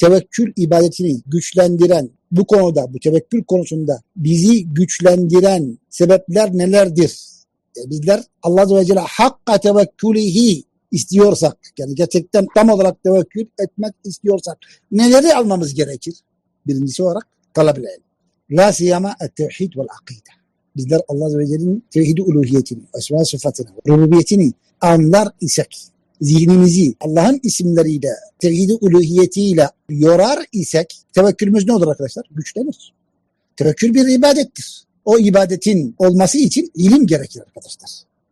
tevekkül ibadetini güçlendiren bu konuda, bu tevekkül konusunda bizi güçlendiren sebepler nelerdir? E bizler Allah Azze ve Celle hakka tevekkülihi istiyorsak, yani gerçekten tam olarak tevekkül etmek istiyorsak neleri almamız gerekir? Birincisi olarak talab ilm. La siyama et-tevhid vel akide. Bizler Allah Azze ve Celle'nin tevhid-i uluhiyetini, esma sıfatını, rububiyetini anlar isek, zihnimizi Allah'ın isimleriyle, tevhid-i uluhiyetiyle yorar isek tevekkülümüz ne olur arkadaşlar? Güçlenir. Tevekkül bir ibadettir. O ibadetin olması için ilim gerekir arkadaşlar.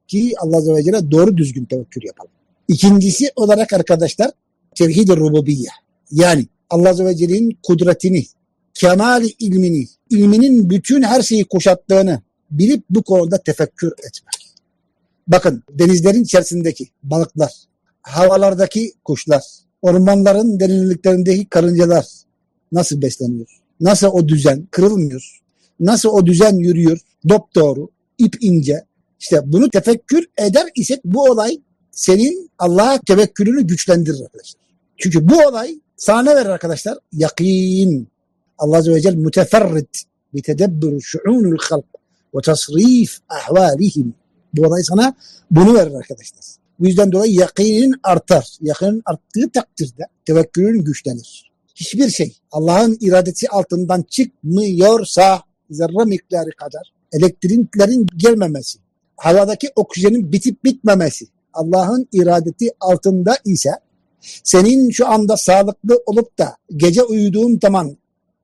Ki Allah Azze ve Celle doğru düzgün tevekkül yapalım. İkincisi olarak arkadaşlar tevhid-i rububiyye. Yani Allah Azze ve Celle'nin kudretini, kemal ilmini, ilminin bütün her şeyi kuşattığını bilip bu konuda tefekkür etmek. Bakın denizlerin içerisindeki balıklar, havalardaki kuşlar, ormanların derinliklerindeki karıncalar nasıl besleniyor? Nasıl o düzen kırılmıyor? Nasıl o düzen yürüyor? Dop doğru, ip ince. İşte bunu tefekkür eder isek bu olay senin Allah'a tevekkülünü güçlendirir arkadaşlar. Çünkü bu olay sana ne verir arkadaşlar? Yakin. Allah Azze ve Celle müteferrid bitedebbür şu'unul halk ve tasrif ahvalihim. Bu olay sana bunu verir arkadaşlar. Bu yüzden dolayı yakinin artar. Yakinin arttığı takdirde tevekkülün güçlenir. Hiçbir şey Allah'ın iradesi altından çıkmıyorsa zerre miktarı kadar elektriklerin gelmemesi, havadaki oksijenin bitip bitmemesi Allah'ın iradeti altında ise senin şu anda sağlıklı olup da gece uyuduğun zaman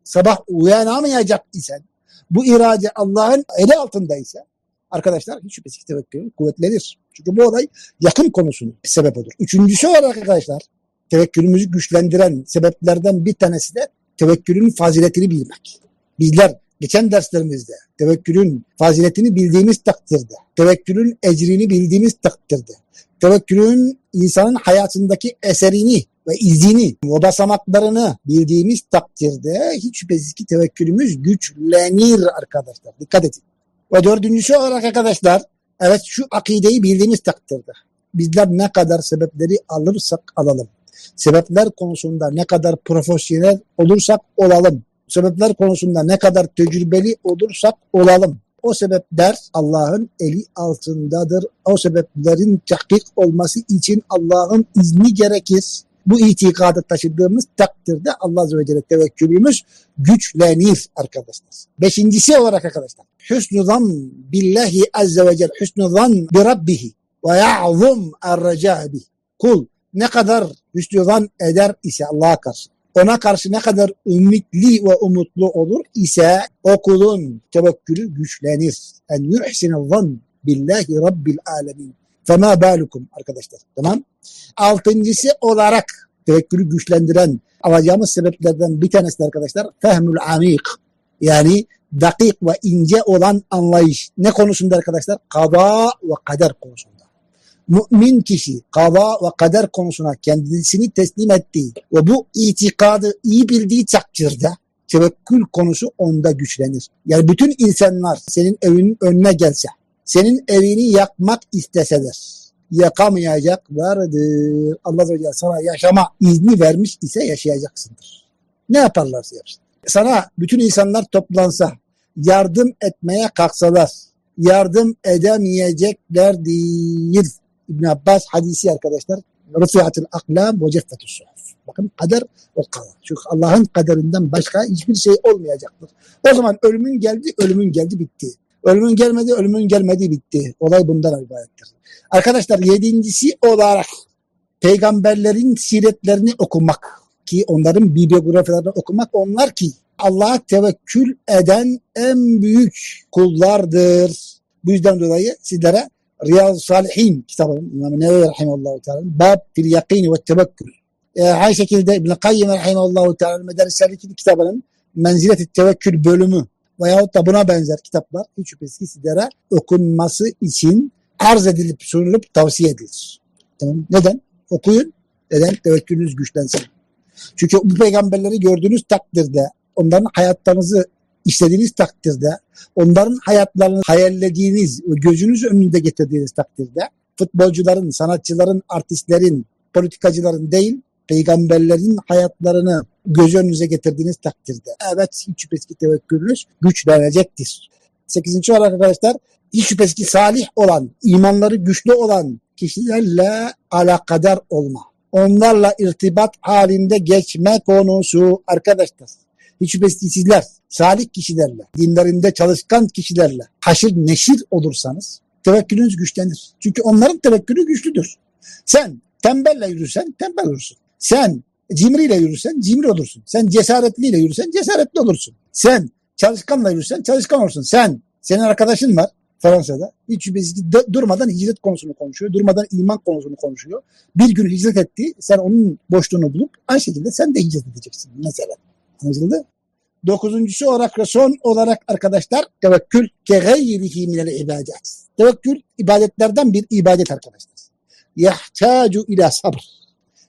sabah uyanamayacak isen bu irade Allah'ın eli altında ise arkadaşlar hiç şüphesiz tevekkül kuvvetlenir. Çünkü bu olay yakın konusunun sebep olur. Üçüncüsü olarak arkadaşlar tevekkülümüzü güçlendiren sebeplerden bir tanesi de tevekkülün faziletini bilmek. Bizler geçen derslerimizde tevekkülün faziletini bildiğimiz takdirde, tevekkülün ecrini bildiğimiz takdirde, tevekkülün insanın hayatındaki eserini ve izini, o basamaklarını bildiğimiz takdirde hiç şüphesiz ki tevekkülümüz güçlenir arkadaşlar. Dikkat edin. Ve dördüncüsü olarak arkadaşlar, evet şu akideyi bildiğimiz takdirde bizler ne kadar sebepleri alırsak alalım. Sebepler konusunda ne kadar profesyonel olursak olalım. Sebepler konusunda ne kadar tecrübeli olursak olalım. O sebepler Allah'ın eli altındadır. O sebeplerin tahkik olması için Allah'ın izni gerekir. Bu itikadı taşıdığımız takdirde Allah Azze ve Celle tevekkülümüz güçlenir arkadaşlar. Beşincisi olarak arkadaşlar. Hüsnü zan billahi azze ve celle. Hüsnü zan bi rabbihi. Ve ya'zum er Kul ne kadar hüsnü zan eder ise Allah'a karşı ona karşı ne kadar ümitli ve umutlu olur ise o kulun tevekkülü güçlenir. En yuhsine zan billahi rabbil alemin. Fema balukum arkadaşlar. Tamam. Altıncısı olarak tevekkülü güçlendiren alacağımız sebeplerden bir tanesi arkadaşlar fehmül amik. Yani dakik ve ince olan anlayış. Ne konusunda arkadaşlar? Kada ve kader konusunda mümin kişi kava ve kader konusuna kendisini teslim ettiği ve bu itikadı iyi bildiği takdirde tevekkül konusu onda güçlenir. Yani bütün insanlar senin evinin önüne gelse, senin evini yakmak isteseler, yakamayacaklardır. Allah Azze ve Celle sana yaşama izni vermiş ise yaşayacaksındır. Ne yaparlarsa yapsın. Sana bütün insanlar toplansa, yardım etmeye kalksalar, yardım edemeyeceklerdir. İbn Abbas hadisi arkadaşlar. Rufiatil aklam ve ceffetus suhuf. Bakın kader o kader. Çünkü Allah'ın kaderinden başka hiçbir şey olmayacaktır. O zaman ölümün geldi, ölümün geldi bitti. Ölümün gelmedi, ölümün gelmedi bitti. Olay bundan ibarettir. Arkadaşlar yedincisi olarak peygamberlerin siretlerini okumak ki onların biyografilerini okumak onlar ki Allah'a tevekkül eden en büyük kullardır. Bu yüzden dolayı sizlere Riyad Salihin kitabının İmam Nevevi Rahimallahu Teala Bab fil yakini ve tevekkül. E, aynı şekilde İbn-i Kayyim Rahimallahu Teala Mederisler'deki kitabının Menzilet-i Tevekkül bölümü veyahut da buna benzer kitaplar hiç şüphesiz sizlere okunması için arz edilip sunulup tavsiye edilir. Tamam. Neden? Okuyun. Neden? Tevekkülünüz güçlensin. Çünkü bu peygamberleri gördüğünüz takdirde onların hayatlarınızı istediğiniz takdirde, onların hayatlarını hayallediğiniz ve gözünüz önünde getirdiğiniz takdirde futbolcuların, sanatçıların, artistlerin, politikacıların değil, peygamberlerin hayatlarını göz önünüze getirdiğiniz takdirde evet hiç şüphesiz ki tevekkülünüz güçlenecektir. Sekizinci olarak arkadaşlar hiç şüphesiz ki salih olan, imanları güçlü olan kişilerle alakadar olma. Onlarla irtibat halinde geçme konusu arkadaşlar. Hiç şüphesiz ki sizler salih kişilerle, dinlerinde çalışkan kişilerle haşır neşir olursanız tevekkülünüz güçlenir. Çünkü onların tevekkülü güçlüdür. Sen tembelle yürürsen tembel olursun. Sen cimriyle yürürsen cimri olursun. Sen cesaretliyle yürürsen cesaretli olursun. Sen çalışkanla yürürsen çalışkan olursun. Sen, senin arkadaşın var Fransa'da. Hiç de- durmadan hicret konusunu konuşuyor. Durmadan iman konusunu konuşuyor. Bir gün hicret etti. Sen onun boşluğunu bulup aynı şekilde sen de hicret edeceksin mesela. Anlaşıldı? Dokuzuncusu olarak ve son olarak arkadaşlar tevekkül ke gayrihi minel ibadet. Tevekkül ibadetlerden bir ibadet arkadaşlar. Yahtacu ila sabr.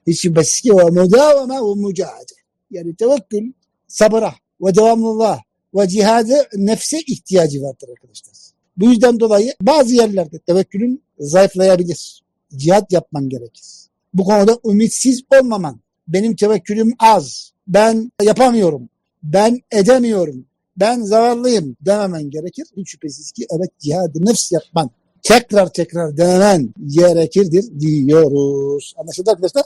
Hiç şüphesiz ki ve müdavame ve mücahede. Yani tevekkül sabıra ve devamlılığa ve cihadı nefse ihtiyacı vardır arkadaşlar. Bu yüzden dolayı bazı yerlerde tevekkülün zayıflayabilir. Cihat yapman gerekir. Bu konuda ümitsiz olmaman. Benim tevekkülüm az. Ben yapamıyorum. Ben edemiyorum. Ben zavallıyım dememen gerekir. Hiç şüphesiz ki evet cihadı nefs yapman tekrar tekrar denemen gerekirdir diyoruz. Anlaşıldı arkadaşlar?